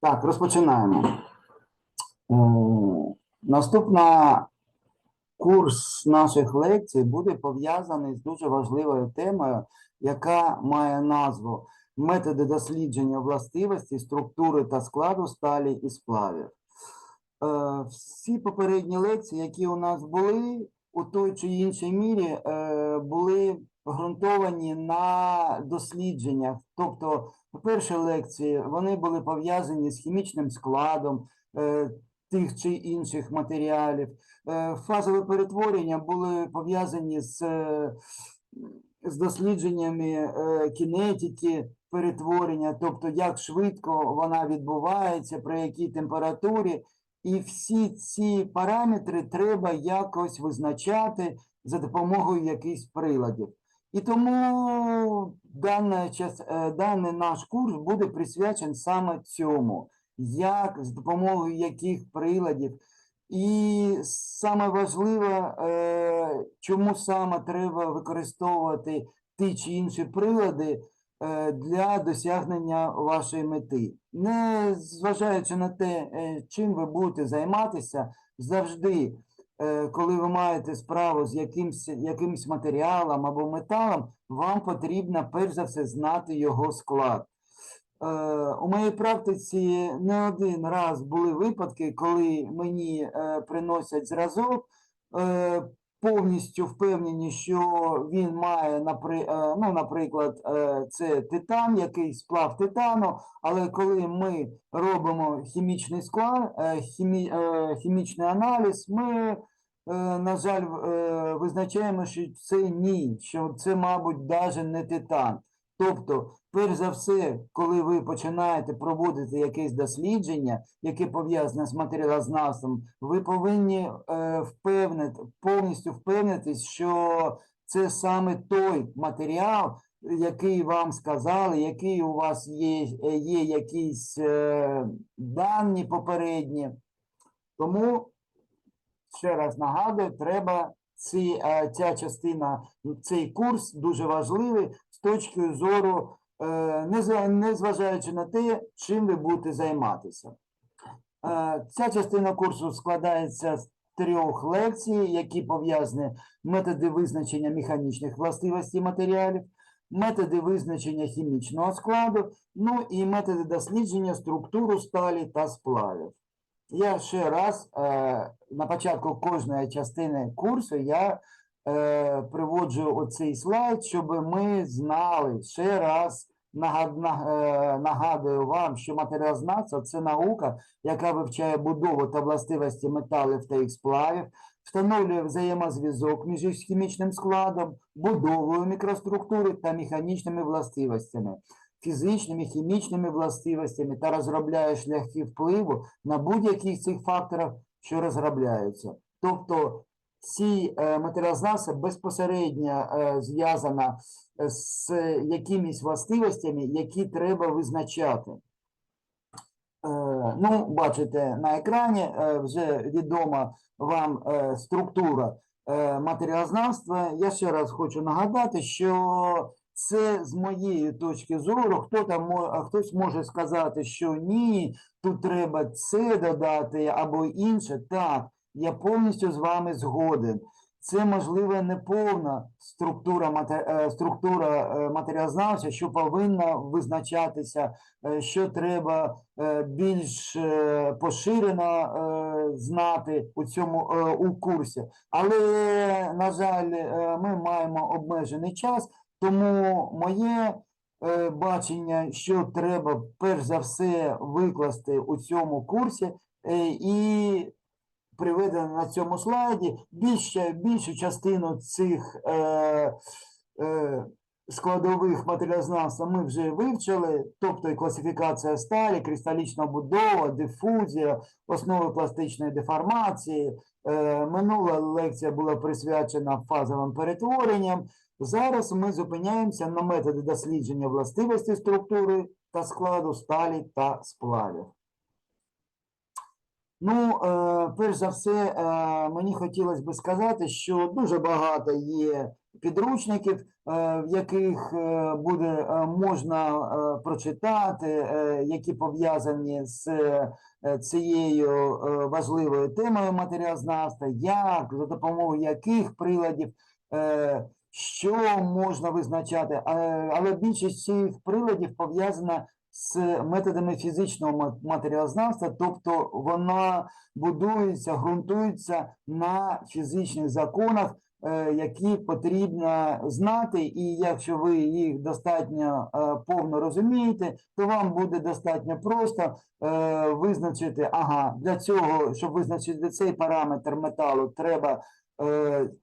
Так, розпочинаємо. Е, Наступна курс наших лекцій буде пов'язаний з дуже важливою темою, яка має назву Методи дослідження властивості, структури та складу сталі і сплавів. Е, Всі попередні лекції, які у нас були, у той чи іншій мірі е, були ґрунтовані на дослідженнях. Тобто, перші лекції вони були пов'язані з хімічним складом е, тих чи інших матеріалів. Е, Фазове перетворення були пов'язані з, з дослідженнями кінетики перетворення, тобто як швидко вона відбувається, при якій температурі. І всі ці параметри треба якось визначати за допомогою якихось приладів. І тому е, даний наш курс буде присвячений саме цьому, як з допомогою яких приладів. І саме важливе, е, чому саме треба використовувати ті чи інші прилади для досягнення вашої мети. Не зважаючи на те, е, чим ви будете займатися, завжди, е, коли ви маєте справу з якимсь, якимсь матеріалом або металом, вам потрібно перш за все знати його склад. Е, У моїй практиці не один раз були випадки, коли мені е, приносять зразок, е, повністю впевнені, що він має, е, ну, наприклад, е, це титан, якийсь сплав титану, але коли ми робимо хімічний склад, е, хімі, хімічний аналіз, ми, на жаль, визначаємо, що це ні, що це, мабуть, навіть не титан. Тобто, перш за все, коли ви починаєте проводити якесь дослідження, яке пов'язане з матеріалознавством, ви повинні е, впевнити, повністю впевнитись, що це саме той матеріал, який вам сказали, який у вас є, є якісь е, дані попередні. Тому ще раз нагадую, треба ці, е, ця частина, цей курс дуже важливий з точки зору, незважаючи на те, чим ви будете займатися. Е, Ця частина курсу складається з трьох лекцій, які пов'язані методи визначення механічних властивостей матеріалів, методи визначення хімічного складу, ну і методи дослідження структури сталі та сплавів. Я ще раз е, на початку кожної частини курсу я е, приводжу оцей слайд, щоб ми знали ще раз. е, Нагадую вам, що матеріалознавство – це наука, яка вивчає будову та властивості металів та їх сплавів, встановлює взаємозв'язок між їх хімічним складом, будовою мікроструктури та механічними властивостями, фізичними, хімічними властивостями та розробляє шляхи впливу на будь-які з цих факторів, що розробляються. Тобто ці е, матеріалознавства безпосередньо е, зв'язана е, з якимись властивостями, які треба визначати. Ну, бачите, на екрані вже відома вам структура матеріалознавства. Я ще раз хочу нагадати, що це з моєї точки зору, хто там хтось може сказати, що ні, тут треба це додати або інше. Так, я повністю з вами згоден. Це можливо не повна структура, мате- е, структура е, матеріалознавця, що повинна визначатися, е, що треба більш поширено знати у цьому у курсі. Але, на жаль, ми маємо обмежений час, тому моє бачення, що треба перш за все викласти у цьому курсі, і приведено на цьому слайді, більше, більшу частину цих е, е, складових матеріалознавства ми вже вивчили, тобто і класифікація сталі, кристалічна будова, дифузія, основи пластичної деформації. Е, минула лекція була присвячена фазовим перетворенням. Зараз ми зупиняємося на методи дослідження властивості структури та складу сталі та сплавів. Ну, е, перш за все, е, мені хотілося би сказати, що дуже багато є підручників, е, в яких буде можна прочитати, які пов'язані з цією важливою темою матеріалознавства, як за допомогою яких приладів, що можна визначати, але більшість цих приладів пов'язана з методами фізичного матеріалознавства, тобто вона будується, ґрунтується на фізичних законах, е, які потрібно знати, і якщо ви їх достатньо е, повно розумієте, то вам буде достатньо просто е, визначити, ага, для цього, щоб визначити цей параметр металу, треба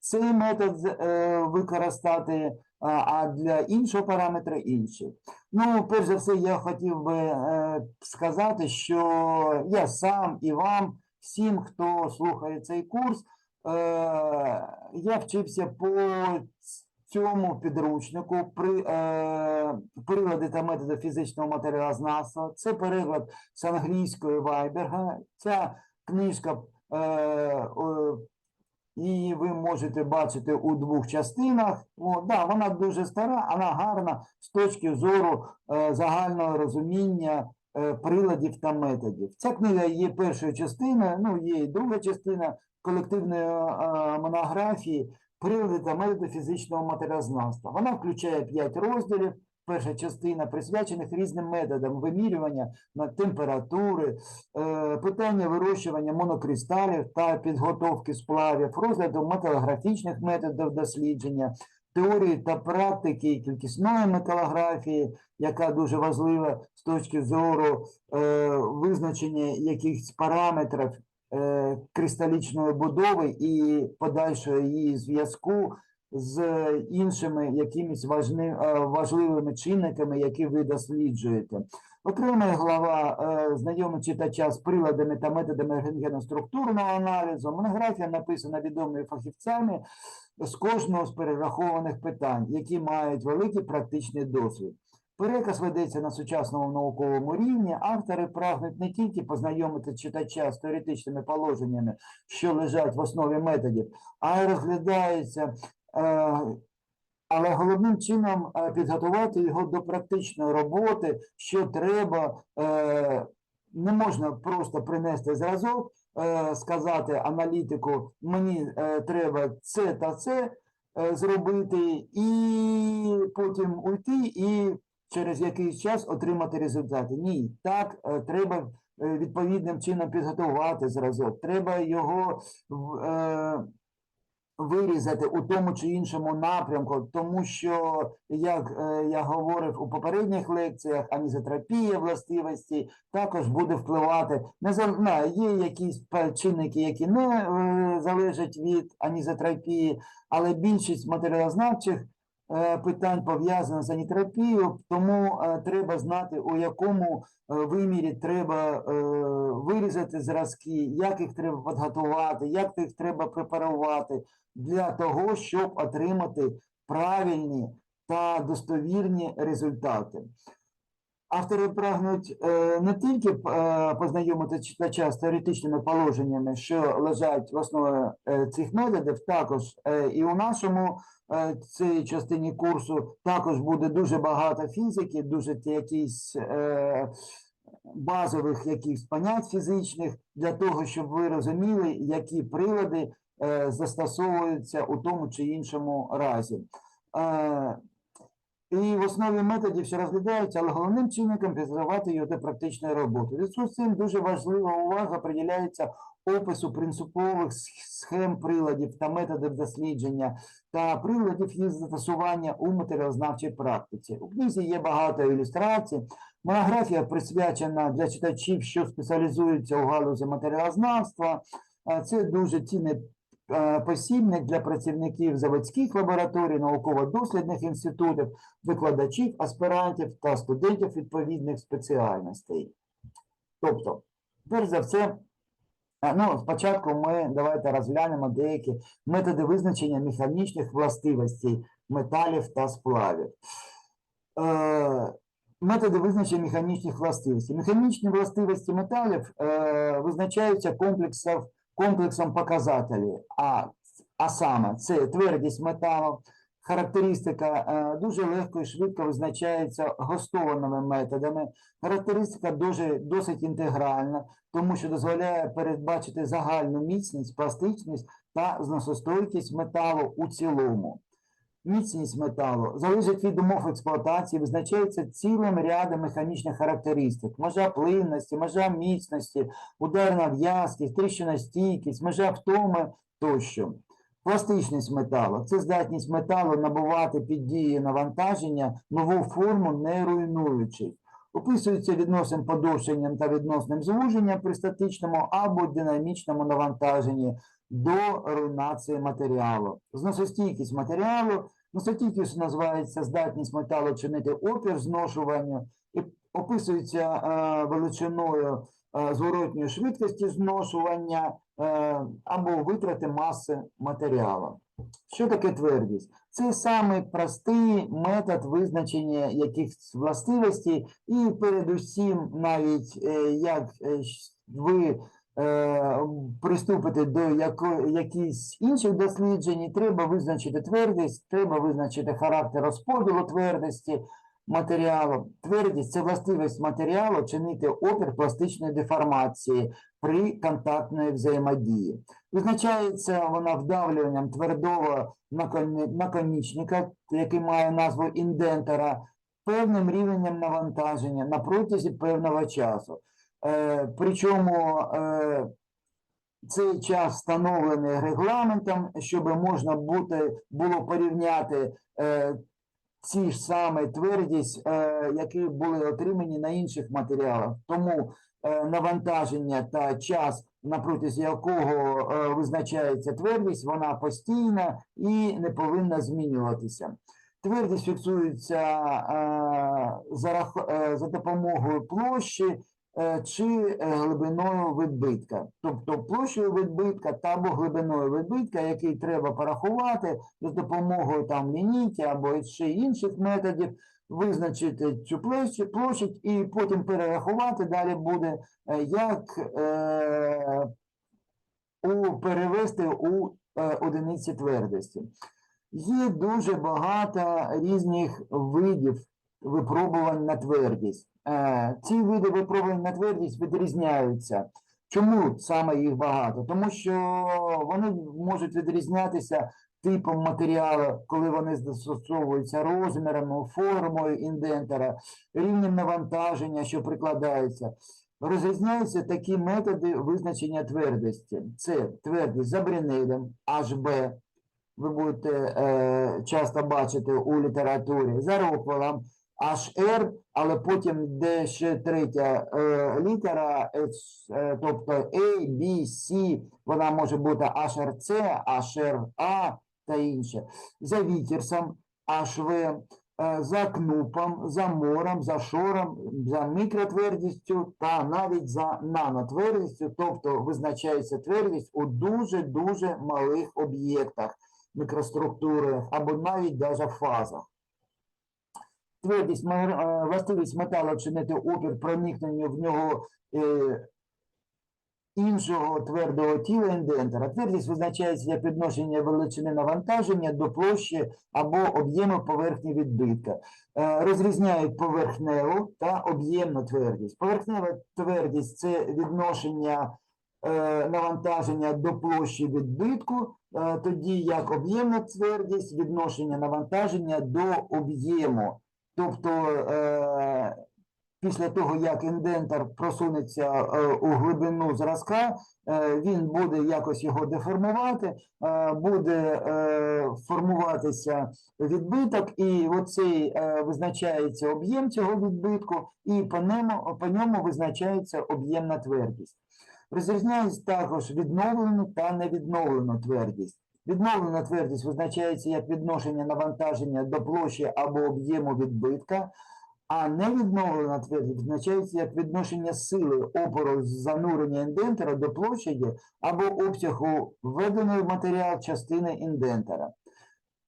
цей метод е, використати, а, а для іншого параметра інший. Ну, перш за все, я хотів би е, сказати, що я сам і вам, всім, хто слухає цей курс, е, я вчився по цьому підручнику при, е, прилади та методи фізичного матеріалознавства. Це переклад з англійської Вайберга. Ця книжка е, Її ви можете бачити у двох частинах. О, да, вона дуже стара, вона гарна з точки зору е, загального розуміння е, приладів та методів. Ця книга є першою частиною, ну є і друга частина колективної е, монографії прилади та методи фізичного матеріалознавства. Вона включає п'ять розділів. Перша частина присвячених різним методам вимірювання на температури, е, питання вирощування монокристалів та підготовки сплавів, розгляду металографічних методів дослідження, теорії та практики кількісної металографії, яка дуже важлива з точки зору е, визначення якихось параметрів е, кристалічної будови і подальшого її зв'язку з іншими якимись е, важливими чинниками, які ви досліджуєте. Окрема глава е, знайомить читача з приладами та методами рентгеноструктурного аналізу. Монографія написана відомими фахівцями з кожного з перерахованих питань, які мають великий практичний досвід. Переказ ведеться на сучасному науковому рівні. Автори прагнуть не тільки познайомити читача з теоретичними положеннями, що лежать в основі методів, а й розглядаються е, але головним чином е, підготувати його до практичної роботи, що треба, е, не можна просто принести зразок, е, сказати аналітику, мені е, треба це та це е, зробити, і потім уйти і через якийсь час отримати результати. Ні, так е, треба е, відповідним чином підготувати зразок, треба його е, вирізати у тому чи іншому напрямку, тому що, як е, я говорив у попередніх лекціях, анізотерапія властивості також буде впливати. Не на, є якісь чинники, які не е, залежать від анізотерапії, але більшість матеріалознавчих питань пов'язаних з анітерапією, тому е, треба знати, у якому е, вимірі треба е, вирізати зразки, як їх треба підготувати, як їх треба препарувати для того, щоб отримати правильні та достовірні результати. Автори прагнуть е, не тільки е, познайомити читача з теоретичними положеннями, що лежать в основі е, цих методів, також і у нашому цій частині курсу також буде дуже багато фізики, дуже якісь базових якихось понять фізичних для того, щоб ви розуміли, які прилади застосовуються у тому чи іншому разі. І в основі методів ще розглядаються, але головним чинником підготувати його до практичної роботи. В з цим дуже важлива увага приділяється опису принципових схем приладів та методів дослідження та приладів їх застосування у матеріалознавчій практиці. У книзі є багато ілюстрацій. Монографія присвячена для читачів, що спеціалізуються у галузі матеріалознавства. Це дуже цінний посібник для працівників заводських лабораторій, науково-дослідних інститутів, викладачів, аспірантів та студентів відповідних спеціальностей. Тобто, перш за все, е, ну, спочатку ми давайте розглянемо деякі методи визначення механічних властивостей металів та сплавів. Е, Методи визначення механічних властивостей. Механічні властивості металів е, визначаються комплексом, комплексом показателів, а, а саме це твердість металу, характеристика е, дуже легко і швидко визначається гостованими методами. Характеристика дуже досить інтегральна, тому що дозволяє передбачити загальну міцність, пластичність та зносостойкість металу у цілому. Міцність металу залежить від умов експлуатації, визначається цілим рядом механічних характеристик: межа плинності, межа міцності, ударна в'язкість, тріщиностійкість, межа втоми тощо. Пластичність металу це здатність металу набувати під дією навантаження нову форму, не руйнуючи. Описується відносним подовженням та відносним звуженням при статичному або динамічному навантаженні до руйнації матеріалу. Зносостійкість матеріалу. Зносостійкість називається здатність металу чинити опір зношуванню і описується е, величиною е, зворотньої швидкості зношування е, або витрати маси матеріалу. Що таке твердість? Це самий простий метод визначення якихось властивостей, і передусім, навіть е, як е, ви е, приступите до яко, якихось інших досліджень, треба визначити твердість, треба визначити характер розподілу твердості матеріалу. Твердість це властивість матеріалу чинити опір пластичної деформації при контактної взаємодії. Визначається вона вдавлюванням твердого наконі- наконічника, який має назву індентера, певним рівнем навантаження на протязі певного часу. Е, причому е, цей час встановлений регламентом, щоб можна бути, було порівняти е, ці ж саме твердість, які були отримані на інших матеріалах. Тому навантаження та час, на протязі якого визначається твердість, вона постійна і не повинна змінюватися. Твердість фіксується за, допомогою площі чи е, глибиною відбитка. Тобто площею відбитка або глибиною відбитка, який треба порахувати за допомогою там лінійки або ще інших методів, визначити цю площу, і потім перерахувати далі буде, е, як е, у, перевести у е, одиниці твердості. Є дуже багато різних видів випробувань на твердість. Е, Ці види випробувань на твердість відрізняються. Чому саме їх багато? Тому що вони можуть відрізнятися типом матеріалу, коли вони застосовуються розмірами, формою індентера, рівнем навантаження, що прикладається. Розрізняються такі методи визначення твердості. Це твердість за Брюнейдом, HB, ви будете е, часто бачити у літературі, за Роквеллом, HR, але потім де ще третя е, літера, е, тобто A, B, C, вона може бути HRC, HRA та інше. За Вітерсом, HV, е, за кнупом, за мором, за шором, за мікротвердістю та навіть за нанотвердістю, тобто визначається твердість у дуже-дуже малих об'єктах мікроструктури або навіть даже фазах. Твердість, е, властивість металу чинити опір проникненню в нього е, іншого твердого тіла індентера. Твердість визначається як відношення величини навантаження до площі або об'єму поверхні відбитка. Е, Розрізняють поверхневу та об'ємну твердість. Поверхнева твердість це відношення е, навантаження до площі відбитку, е, тоді як об'ємна твердість відношення навантаження до об'єму. Тобто е, після того, як індентер просунеться е, у глибину зразка, е, він буде якось його деформувати, буде формуватися відбиток, і оцей визначається об'єм цього відбитку, і по ньому, по ньому визначається об'ємна твердість. Розрізняють також відновлену та невідновлену твердість. Відновлена твердість визначається як відношення навантаження до площі або об'єму відбитка, а невідновлена твердість визначається як відношення сили опору занурення індентера до площаді або обсягу введеної в матеріал частини індентера.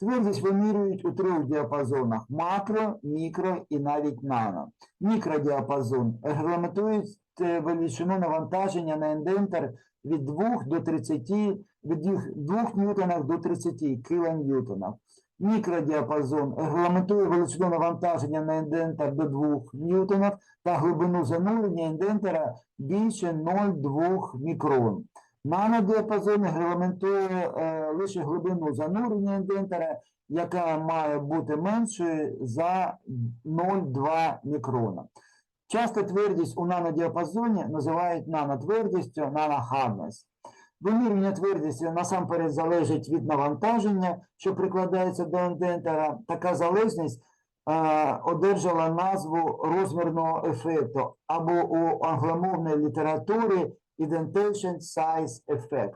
Твердість вимірюють у трьох діапазонах: макро, мікро і навіть нано. Мікродіапазон регламентують е, величину навантаження на індентер від 2 до 30, від їх 2 ньютонах до 30 кілоньютонах. Мікродіапазон регламентує величину навантаження на індентер до 2 ньютонів та глибину занурення індентера більше 0,2 мікрон. Нанодіапазон регламентує е, лише глибину занурення індентера, яка має бути меншою за 0,2 мікрона. Часто твердість у нанодіапазоні називають нанотвердістю, нанохарднес. Вимірювання твердості насамперед залежить від навантаження, що прикладається до індентера. Така залежність е, одержала назву розмірного ефекту або у англомовній літературі Indentation Size Effect.